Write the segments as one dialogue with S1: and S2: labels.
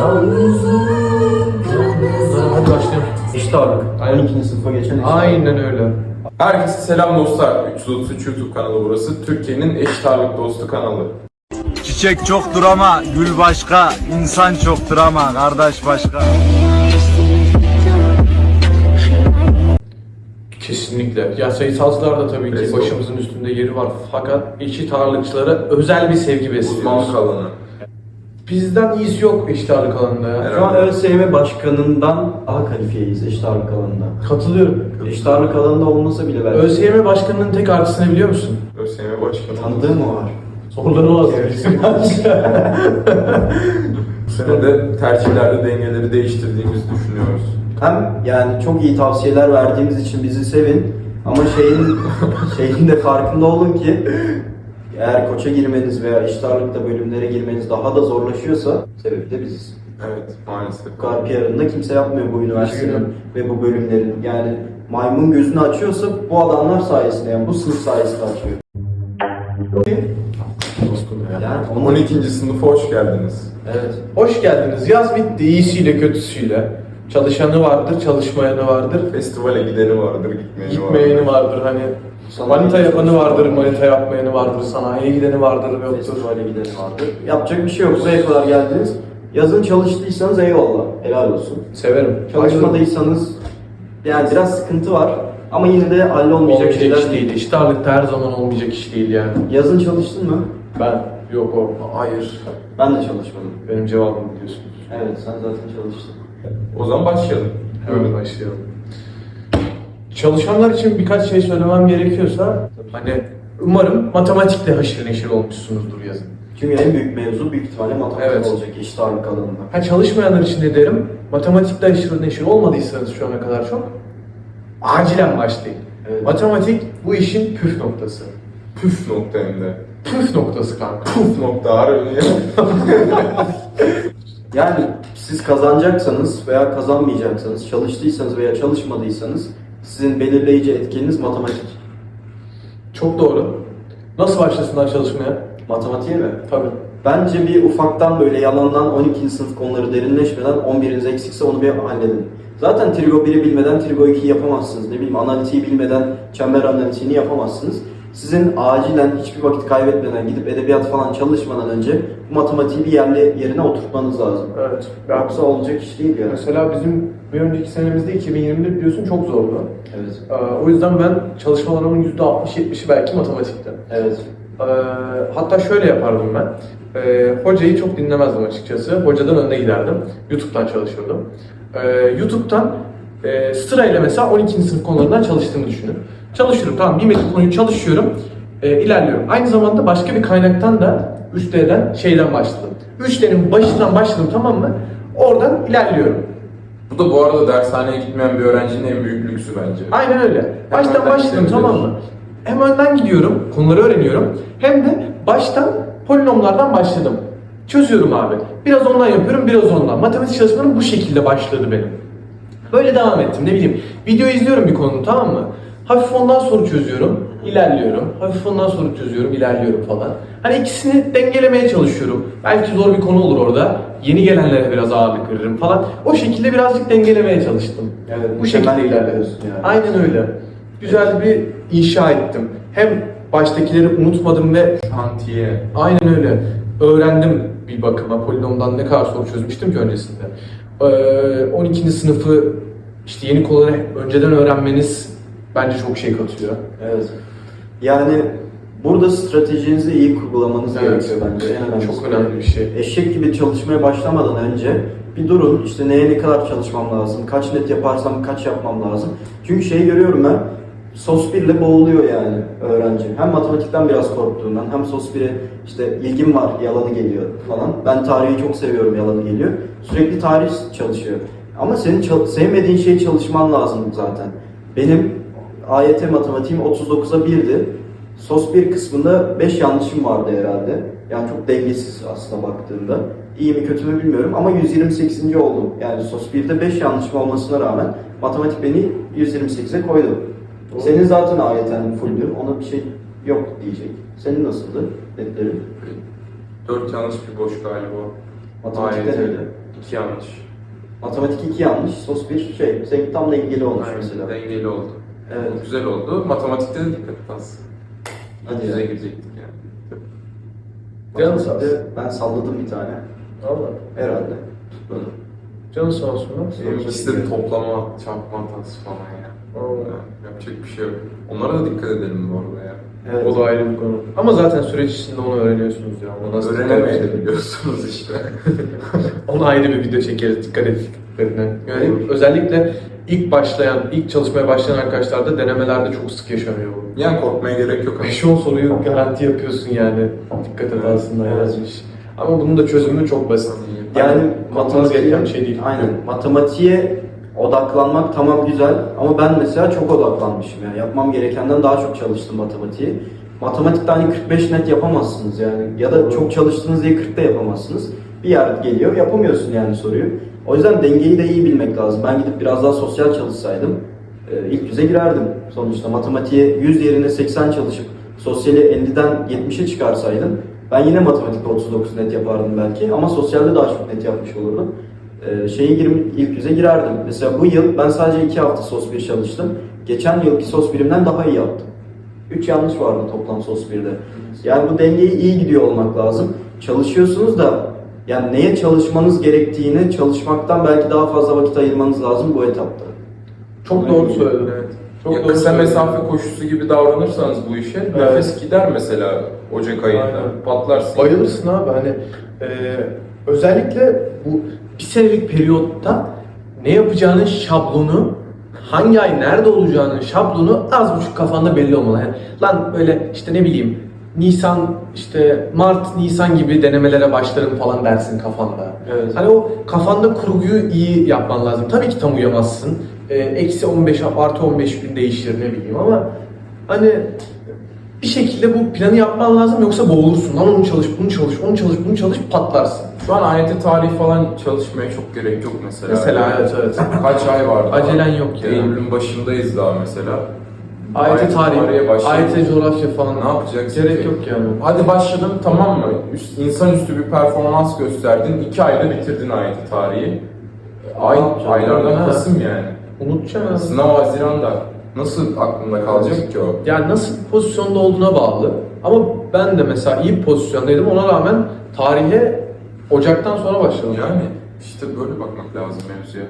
S1: Hadi başlayalım.
S2: İşte.
S1: Aynen.
S2: 12. sınıfa geçen eşit
S1: Aynen öyle.
S3: Herkese selam dostlar. 333 YouTube kanalı burası. Türkiye'nin eşit ağırlık dostu kanalı.
S4: Çiçek çoktur ama gül başka, insan çoktur ama kardeş başka.
S1: Kesinlikle. Ya sayısalcılar da tabii ki başımızın üstünde yeri var. Fakat eşit ağırlıkçılara özel bir sevgi besliyoruz.
S3: Uzman kalanı.
S1: Bizden iyisi yok eşit ağırlık alanında ya.
S2: Şu an ÖSYM başkanından daha kalifiyeyiz eşit ağırlık alanında.
S1: Katılıyorum.
S2: Eşit ağırlık alanında olmasa bile belki.
S1: ÖSYM başkanının tek artısını biliyor musun?
S3: ÖSYM Başkanı.
S2: Tanıdığı mı var?
S1: Soruları var.
S3: Bu sene de tercihlerde dengeleri değiştirdiğimizi düşünüyoruz.
S2: Hem yani çok iyi tavsiyeler verdiğimiz için bizi sevin ama şeyin şeyin de farkında olun ki eğer koça girmeniz veya eşit ağırlıkta bölümlere girmeniz daha da zorlaşıyorsa sebebi de biziz.
S3: Evet maalesef.
S2: Kadar PR'ında kimse yapmıyor bu üniversitenin ve bu bölümlerin. Yani maymun gözünü açıyorsa bu adamlar sayesinde yani bu sınıf sayesinde açıyor.
S1: Dostum ya.
S2: Yani onun
S3: 12. sınıfa hoş geldiniz.
S2: Evet.
S1: Hoş geldiniz. Yaz bitti iyisiyle kötüsüyle. Çalışanı vardır, çalışmayanı vardır.
S3: Festivale gideni vardır, gitmeyeni,
S1: Gitmeyeni
S3: vardır.
S1: vardır hani. Manita yapanı vardır,
S2: var.
S1: manita yapmayanı vardır, sanayiye gideni vardır, yoktur.
S2: Festivale gideni vardı. Yapacak bir şey yok. Buraya kadar geldiniz. Yazın çalıştıysanız eyvallah. Helal olsun.
S1: Severim.
S2: Çalışmadıysanız yani biraz sıkıntı var. Ama yine de hallolmayacak
S1: olmayacak
S2: şeyler
S1: iş değil. İşte ağırlıkta her zaman olmayacak iş değil yani.
S2: Yazın çalıştın mı?
S1: Ben yok o. Hayır.
S2: Ben de çalışmadım.
S1: Benim cevabım biliyorsunuz.
S2: Evet sen zaten çalıştın.
S3: O zaman başlayalım.
S1: Hemen başlayalım. Çalışanlar için birkaç şey söylemem gerekiyorsa hani umarım matematikle haşır neşir olmuşsunuzdur yazın.
S2: Çünkü en büyük mevzu büyük ihtimalle matematik
S1: Evet.
S2: olacak eşit ağırlık alanında.
S1: Ha çalışmayanlar için de derim matematikle haşır neşir olmadıysanız şu ana kadar çok acilen başlayın.
S2: Evet.
S1: Matematik bu işin püf noktası.
S3: Püf nokta hem de.
S1: Püf noktası kanka.
S3: Püf nokta harbi.
S2: Yani siz kazanacaksanız veya kazanmayacaksanız, çalıştıysanız veya çalışmadıysanız sizin belirleyici etkeniniz matematik.
S1: Çok doğru. Nasıl başlasınlar çalışmaya?
S2: Matematiğe mi?
S1: Tabii.
S2: Bence bir ufaktan böyle yalandan 12. sınıf konuları derinleşmeden 11'iniz eksikse onu bir halledin. Zaten Trigo 1'i bilmeden Trigo 2'yi yapamazsınız. Ne bileyim analitiği bilmeden çember analitiğini yapamazsınız. Sizin acilen hiçbir vakit kaybetmeden gidip edebiyat falan çalışmadan önce bu matematiği bir yerli yerine oturtmanız lazım.
S1: Evet. Ya,
S2: Yoksa olacak iş değil yani.
S1: mesela bizim bir önceki senemizde 2020'de biliyorsun çok zordu.
S2: Evet.
S1: Ee, o yüzden ben çalışmalarımın %60-70'i belki matematikte.
S2: Evet.
S1: Ee, hatta şöyle yapardım ben. Ee, hocayı çok dinlemezdim açıkçası. Hocadan önüne giderdim. YouTube'dan çalışırdım. Ee, YouTube'dan e, sırayla mesela 12. sınıf konularından çalıştığımı düşünün. Çalışıyorum tamam bilmediğim konuyu çalışıyorum. e, ilerliyorum. Aynı zamanda başka bir kaynaktan da 3D'den şeyden başladım. 3D'nin başından başladım tamam mı? Oradan ilerliyorum.
S3: Bu da bu arada dershaneye gitmeyen bir öğrencinin en büyük lüksü bence.
S1: Aynen öyle. Baştan
S3: önden
S1: başladım tamam mı? Hem önden gidiyorum, konuları öğreniyorum. Hem de baştan polinomlardan başladım. Çözüyorum abi. Biraz ondan yapıyorum, biraz ondan. Matematik çalışmalarım bu şekilde başladı benim. Böyle devam ettim ne bileyim. Video izliyorum bir konu tamam mı? Hafif ondan soru çözüyorum, ilerliyorum. Hafif ondan soru çözüyorum, ilerliyorum falan. Hani ikisini dengelemeye çalışıyorum. Belki zor bir konu olur orada. Yeni gelenlere biraz ağırlık veririm falan. O şekilde birazcık dengelemeye çalıştım.
S2: Evet,
S1: bu şekilde
S2: ilerliyorsun yani.
S1: Aynen öyle. Güzel bir inşa ettim. Hem baştakileri unutmadım ve
S3: Şantiye.
S1: aynen öyle öğrendim bir bakıma. Polinomdan ne kadar soru çözmüştüm ki öncesinde. Ee, 12. sınıfı işte yeni konuları önceden öğrenmeniz bence çok şey katıyor.
S2: Evet. Yani burada stratejinizi iyi kurgulamanız
S1: Evet.
S2: gerekiyor bence. En önemlisi.
S1: Çok önemli bir şey.
S2: Eşek gibi çalışmaya başlamadan önce bir durun işte neye ne kadar çalışmam lazım, kaç net yaparsam kaç yapmam lazım. Çünkü şey görüyorum ben, sos 1 ile boğuluyor yani öğrenci. Hem matematikten biraz korktuğundan hem sos 1'e işte ilgim var, yalanı geliyor falan. Ben tarihi çok seviyorum, yalanı geliyor. Sürekli tarih çalışıyor. Ama senin sevmediğin şeyi çalışman lazım zaten. Benim AYT matematiğim 39'a 1'di. Sos 1 kısmında 5 yanlışım vardı herhalde. Yani çok dengesiz aslında baktığında. İyi mi kötü mü bilmiyorum ama 128. oldum. Yani sos 1'de 5 yanlışım olmasına rağmen matematik beni 128'e koydu. Senin zaten AYT'n fulldü. Ona bir şey yok diyecek. Senin nasıldı netlerin?
S3: Dört yanlış bir boş galiba.
S2: Matematikte neydi?
S3: İki yanlış.
S2: Matematik 2 yanlış, sos 1 şey, senin tam dengeli olmuş
S3: Aynen,
S2: mesela.
S3: Dengeli oldu.
S2: Evet.
S3: Güzel oldu. Matematikte de dikkat et az.
S2: Hadi
S3: Yüze
S2: ya.
S3: girecektik yani.
S1: Canın sağ
S2: Matematikte
S1: olsun.
S2: ben salladım bir tane.
S1: Valla.
S2: Herhalde. Tutmadı.
S1: Canın sağ olsun lan.
S3: Benim ikisi de toplama, çarpma hatası falan. Yani yapacak bir şey yok. Onlara da dikkat edelim bu arada ya.
S2: Evet.
S1: O da ayrı bir konu. Ama zaten süreç içinde onu öğreniyorsunuz ya. Onu nasıl
S3: Öğrenemeyebiliyorsunuz işte.
S1: Ona ayrı bir video çekeriz dikkat ettiklerine. Yani özellikle ilk başlayan, ilk çalışmaya başlayan arkadaşlarda denemelerde çok sık yaşanıyor bu.
S3: yani korkmaya gerek yok.
S1: 5-10 soruyu garanti yapıyorsun yani. Dikkat et aslında
S2: evet.
S1: yazmış. Ama bunun da çözümü çok basit.
S2: Yani
S1: matematik gereken bir şey değil.
S2: Aynen. Matematiğe odaklanmak tamam güzel ama ben mesela çok odaklanmışım yani yapmam gerekenden daha çok çalıştım matematiği. Matematikte hani 45 net yapamazsınız yani ya da çok çalıştınız diye 40'ta yapamazsınız. Bir yer geliyor yapamıyorsun yani soruyu. O yüzden dengeyi de iyi bilmek lazım. Ben gidip biraz daha sosyal çalışsaydım e, ilk yüze girerdim. Sonuçta matematiğe 100 yerine 80 çalışıp sosyali 50'den 70'e çıkarsaydım ben yine matematikte 39 net yapardım belki ama sosyalde daha çok net yapmış olurdum. Ee, şeyi girim, ilk yüze girerdim. Mesela bu yıl ben sadece 2 hafta sos 1 çalıştım. Geçen yılki sos birimden daha iyi yaptım. 3 yanlış vardı toplam sos 1'de. Yani bu dengeyi iyi gidiyor olmak lazım. Çalışıyorsunuz da yani neye çalışmanız gerektiğini çalışmaktan belki daha fazla vakit ayırmanız lazım bu etapta.
S1: Çok doğru söyledin evet. Çok
S3: ya
S1: doğru
S3: kısa
S1: söyledin.
S3: mesafe koşusu gibi davranırsanız bu işe nefes gider mesela Ocak ayında.
S1: Aynen.
S3: Patlarsın.
S1: Bayılırsın abi hani e, özellikle bu bir senelik periyotta ne yapacağının şablonu hangi ay nerede olacağının şablonu az buçuk kafanda belli olmalı. Yani, lan böyle işte ne bileyim Nisan işte Mart Nisan gibi denemelere başlarım falan dersin kafanda.
S2: Evet.
S1: Hani o kafanda kurguyu iyi yapman lazım. Tabii ki tam uyamazsın. E, Eksi 15 artı 15 gün değişir ne bileyim ama hani bir şekilde bu planı yapman lazım yoksa boğulursun. Lan onu çalış, bunu çalış, onu çalış, bunu çalış patlarsın.
S3: Şu an AYT tarih falan çalışmaya çok gerek yok mesela.
S1: Mesela evet evet.
S3: Kaç ay var daha?
S1: Acelen yok ya.
S3: Eylül'ün başındayız daha mesela. Tarihe
S1: tarih,
S3: başladık.
S1: AYT coğrafya falan.
S3: Ne yapacaksın
S1: Gerek
S3: ki?
S1: yok yani.
S3: Hadi başladın tamam mı? Üst, insanüstü bir performans gösterdin. iki ayda bitirdin AYT tarihi. Ay, aylardan
S1: Ha.
S3: Kasım yani.
S1: Unutacaksın abi.
S3: Sınav Haziran'da. Nasıl aklında kalacak ki o?
S1: Yani nasıl bir pozisyonda olduğuna bağlı. Ama ben de mesela iyi bir pozisyondaydım. Ona rağmen tarihe Ocak'tan sonra başladım.
S3: Yani işte böyle bakmak lazım mevzuya.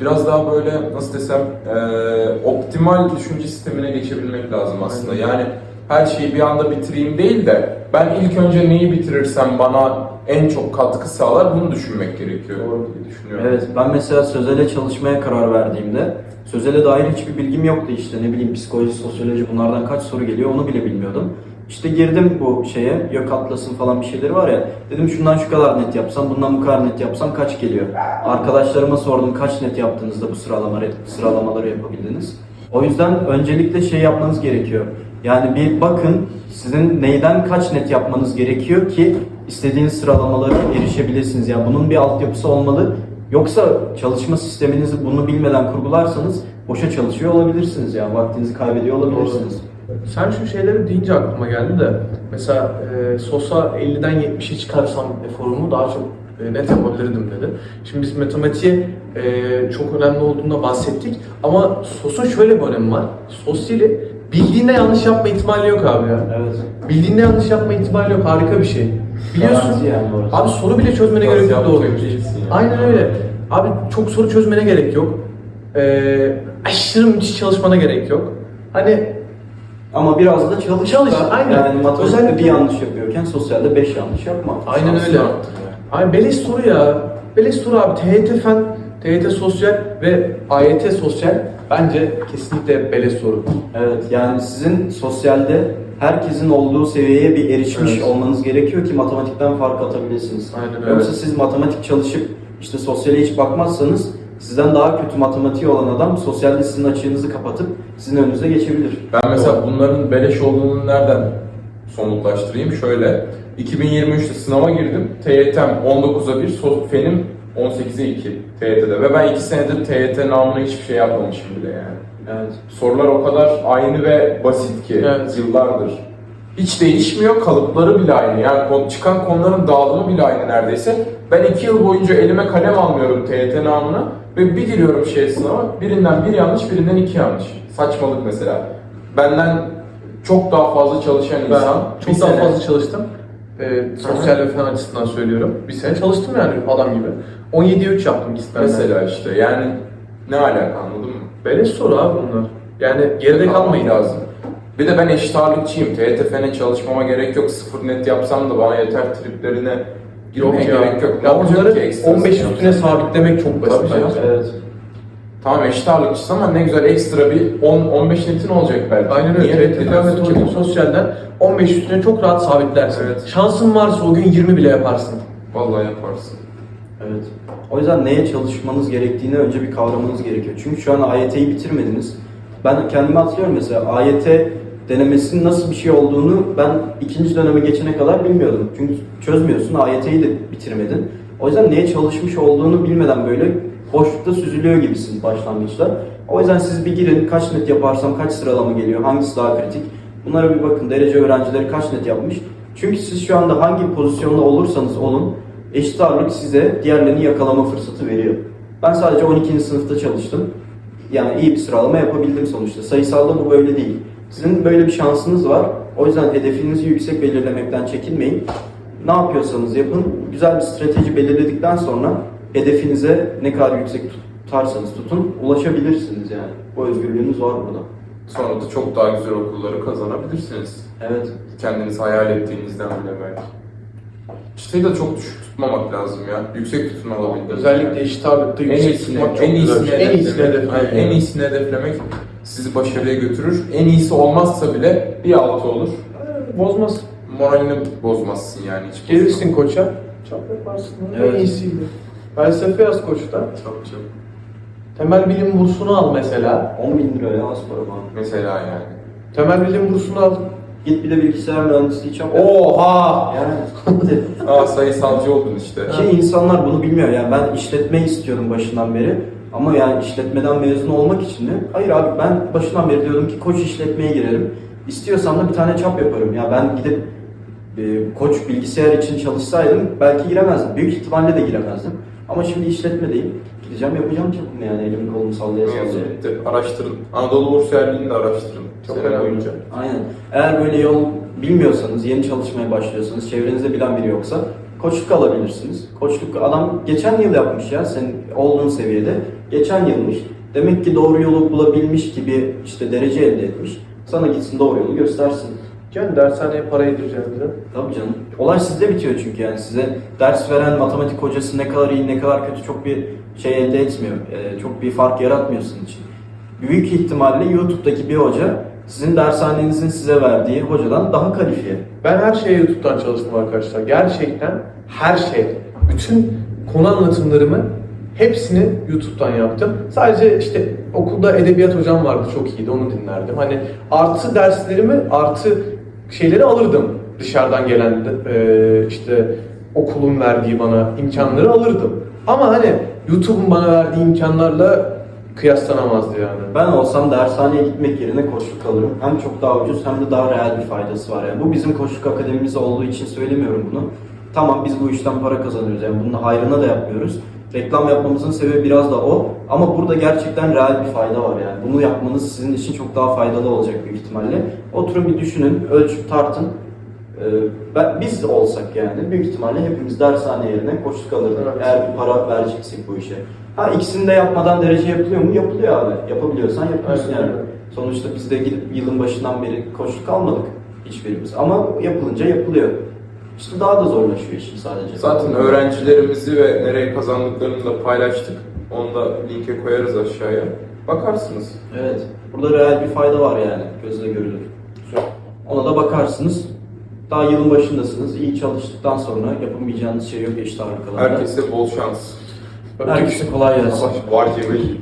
S3: Biraz daha böyle nasıl desem eee, optimal düşünce sistemine geçebilmek lazım aslında.
S1: Aynen.
S3: Yani her şeyi bir anda bitireyim değil de ben ilk önce neyi bitirirsem bana en çok katkı sağlar bunu düşünmek gerekiyor.
S1: Doğru.
S3: diye düşünüyorum.
S2: Evet ben mesela sözele çalışmaya karar verdiğimde sözele dair hiçbir bilgim yoktu işte ne bileyim psikoloji, sosyoloji bunlardan kaç soru geliyor onu bile bilmiyordum. İşte girdim bu şeye, yok atlasın falan bir şeyleri var ya. Dedim şundan şu kadar net yapsam, bundan bu kadar net yapsam kaç geliyor? Arkadaşlarıma sordum kaç net yaptığınızda bu sıralamaları, sıralamaları yapabildiniz. O yüzden öncelikle şey yapmanız gerekiyor. Yani bir bakın sizin neyden kaç net yapmanız gerekiyor ki istediğiniz sıralamalara erişebilirsiniz. Yani bunun bir altyapısı olmalı. Yoksa çalışma sisteminizi bunu bilmeden kurgularsanız boşa çalışıyor olabilirsiniz yani vaktinizi kaybediyor olabilirsiniz.
S1: Sen şu şeyleri deyince aklıma geldi de mesela e, SOS'a 50'den 70'e çıkarsam eforumu daha çok e, net yapabilirdim dedi. Şimdi biz matematiğe e, çok önemli olduğunda bahsettik ama SOS'un şöyle bir önemi var. Sosyali bildiğinde yanlış yapma ihtimali yok abi ya.
S2: Evet.
S1: Bildiğinde yanlış yapma ihtimali yok. Harika bir şey. Biliyorsun.
S2: Garanti yani orası.
S1: Abi soru bile çözmene
S3: Nasıl
S1: gerek yok doğru.
S3: yapacak değilsin yani.
S1: Aynen öyle. Abi çok soru çözmene gerek yok. Ee, aşırı müthiş çalışmana gerek yok. Hani
S2: Ama biraz da çalış.
S1: Çalış,
S2: da.
S1: aynen.
S2: Yani matematikte bir yanlış yapıyorken sosyalde beş yanlış yapma.
S1: aynen öyle.
S3: yani.
S1: Abi beleş soru ya. Beleş soru abi. TYT fen, TYT sosyal ve AYT sosyal bence kesinlikle beleş soru.
S2: Evet yani sizin sosyalde herkesin olduğu seviyeye bir erişmiş
S1: Evet.
S2: olmanız gerekiyor ki matematikten fark atabilirsiniz.
S1: Aynen öyle.
S2: Yoksa siz matematik çalışıp işte sosyale hiç bakmazsanız sizden daha kötü matematiği olan adam sosyalde sizin açığınızı kapatıp sizin önünüze geçebilir.
S3: Ben mesela bunların beleş olduğunu nereden somutlaştırayım? Şöyle, 2023'te sınava girdim. TYT'm 19'a 1, so- fenim 18'e 2 TYT'de. Ve ben 2 senedir TYT namına hiçbir şey yapmamışım bile yani.
S2: Evet.
S3: Sorular o kadar aynı ve basit ki
S1: Evet.
S3: yıllardır. Hiç değişmiyor, kalıpları bile aynı. Yani çıkan konuların dağılımı bile aynı neredeyse. Ben iki yıl boyunca elime kalem almıyorum TYT namına ve bir giriyorum şey sınava, birinden bir yanlış, birinden iki yanlış. Saçmalık mesela. Benden çok daha fazla çalışan
S1: Ben
S3: insan
S1: çok
S3: bir
S1: daha
S3: sene-
S1: fazla çalıştım. Ee, sosyal ve fen açısından söylüyorum. Bir sene çalıştım yani adam gibi. 17'ye 3 yaptım gitmeden.
S3: Mesela işte yani ne alaka anladın mı?
S1: Beleş soru abi bunlar. Yani geride kalmayın
S3: lazım. Bir de ben eşit ağırlıkçıyım. TYT fene çalışmama gerek yok. Sıfır net yapsam da bana yeter triplerine
S1: Yok ya.
S3: gerek yok.
S1: Ya
S3: olacak
S1: bunları
S3: ki ekstrası
S1: 15
S3: yapsam?
S1: üstüne sabitlemek çok basit.
S3: Tabii canım.
S1: bence.
S2: Evet.
S3: Tamam eşit ağırlıkçısın ama ne güzel ekstra bir 10-15 netin olacak belki.
S1: Aynen öyle.
S3: Niye
S1: TRT fen
S3: beklemiyorsun
S1: ve
S3: ki bunu?
S1: sosyalden 15 üstüne çok rahat sabitlersin.
S3: Evet.
S1: Şansın varsa o gün 20 bile yaparsın.
S3: Vallahi yaparsın.
S2: Evet. O yüzden neye çalışmanız gerektiğini önce bir kavramanız gerekiyor. Çünkü şu an AYT'yi bitirmediniz. Ben kendimi hatırlıyorum mesela AYT denemesinin nasıl bir şey olduğunu ben ikinci döneme geçene kadar bilmiyordum. Çünkü çözmüyorsun, AYT'yi de bitirmedin. O yüzden neye çalışmış olduğunu bilmeden böyle boşlukta süzülüyor gibisin başlangıçta. O yüzden siz bir girin, kaç net yaparsam kaç sıralama geliyor, hangisi daha kritik. Bunlara bir bakın, derece öğrencileri kaç net yapmış. Çünkü siz şu anda hangi pozisyonda olursanız olun, eşit ağırlık size diğerlerini yakalama fırsatı veriyor. Ben sadece 12. sınıfta çalıştım. Yani iyi bir sıralama yapabildim sonuçta. Sayısalda bu böyle değil. Sizin böyle bir şansınız var. O yüzden hedefinizi yüksek belirlemekten çekinmeyin. Ne yapıyorsanız yapın. Güzel bir strateji belirledikten sonra hedefinize ne kadar yüksek tutarsanız tutun ulaşabilirsiniz yani. Bu özgürlüğünüz var burada.
S3: Sonra da çok daha güzel okulları kazanabilirsiniz.
S2: Evet.
S3: Kendiniz hayal ettiğinizden bile belki. Çıtayı da çok düşük tutmamak lazım ya. Yüksek tutun alabildiğiniz.
S1: Özellikle eşit ağırlıkta
S3: en
S1: yüksek
S3: iyisini,
S1: tutmak çok
S3: en
S1: güzel
S3: iyisini.
S1: En iyisini
S3: hedeflemek. en iyisini hedeflemek sizi başarıya götürür. En iyisi olmazsa bile bir altı olur.
S1: Bozmaz.
S3: Moralini bozmazsın yani hiç.
S1: Gelirsin koça. Çok yaparsın.
S2: Evet.
S1: En iyisiydi. Felsefe yaz koçta.
S3: Çok çok.
S1: Temel bilim bursunu al mesela.
S2: 10 bin liraya az para bana.
S3: Mesela yani.
S1: Temel bilim bursunu al.
S2: Git bir de bilgisayar mühendisliği çap.
S1: Oha!
S2: Yani
S3: Aa sayısalcı oldun işte.
S2: Ki insanlar bunu bilmiyor yani ben işletme istiyorum başından beri ama yani işletmeden mezun olmak için de hayır abi ben başından beri diyordum ki koç işletmeye girerim. İstiyorsam da bir tane çap yaparım. Ya ben gidip e, koç bilgisayar için çalışsaydım belki giremezdim. Büyük ihtimalle de giremezdim. Ama şimdi işletmedeyim. Gideceğim yapacağım çapımı yani elimi kolumu sallaya sallaya.
S3: bitti. Araştırın. Anadolu Bursiyerliğini de araştırın.
S1: Çok önemli.
S3: boyunca.
S2: Aynen. Eğer böyle yol bilmiyorsanız, yeni çalışmaya başlıyorsanız, çevrenizde bilen biri yoksa koçluk alabilirsiniz. Koçluk adam geçen yıl yapmış ya senin olduğun seviyede. Geçen yılmış. Demek ki doğru yolu bulabilmiş gibi işte derece elde etmiş. Sana gitsin doğru yolu göstersin.
S1: Yani dershaneye para yedireceğiz bize.
S2: Tabii canım. Olay sizde bitiyor çünkü yani size ders veren matematik hocası ne kadar iyi ne kadar kötü çok bir şey elde etmiyor. Ee, çok bir fark yaratmıyor sizin için. Büyük ihtimalle YouTube'daki bir hoca sizin dershanenizin size verdiği hocadan daha kalifiye.
S1: Ben her şeye YouTube'dan çalıştım arkadaşlar. Gerçekten her şey. Bütün konu anlatımlarımı hepsini YouTube'dan yaptım. Sadece işte okulda edebiyat hocam vardı çok iyiydi onu dinlerdim. Hani artı derslerimi artı şeyleri alırdım dışarıdan gelen e, işte okulun verdiği bana imkanları alırdım. Ama hani YouTube'un bana verdiği imkanlarla kıyaslanamazdı yani.
S2: Ben olsam dershaneye gitmek yerine koçluk alırım. Hem çok daha ucuz hem de daha reel bir faydası var yani. Bu bizim koçluk akademimiz olduğu için söylemiyorum bunu. Tamam biz bu işten para kazanıyoruz yani bunun hayrına da yapmıyoruz. Reklam yapmamızın sebebi biraz da o. Ama burada gerçekten reel bir fayda var yani. Bunu yapmanız sizin için çok daha faydalı olacak büyük ihtimalle. Oturun bir düşünün, ölçüp tartın. Ee, ben, biz olsak yani büyük ihtimalle hepimiz dershane yerine koçluk alırdık.
S1: Evet.
S2: Eğer bir para vereceksek bu işe. Ha ikisini de yapmadan derece yapılıyor mu? Yapılıyor abi. Yapabiliyorsan yapıyorsun
S1: Evet,
S2: yani. Sonuçta biz de gidip yılın başından beri koçluk almadık hiçbirimiz. Ama yapılınca yapılıyor. İşte daha da zorlaşıyor işin sadece.
S3: Zaten öğrencilerimizi ve nereye kazandıklarını da paylaştık. Onu da linke koyarız aşağıya. Bakarsınız.
S2: Evet. Burada reel bir fayda var yani. Gözle görülür. Ona da bakarsınız. Daha yılın başındasınız. İyi çalıştıktan sonra yapamayacağınız şey yok eşit ağırlık alanında.
S3: Herkese bol şans.
S2: Herkese kolay gelsin.
S3: Var gibi.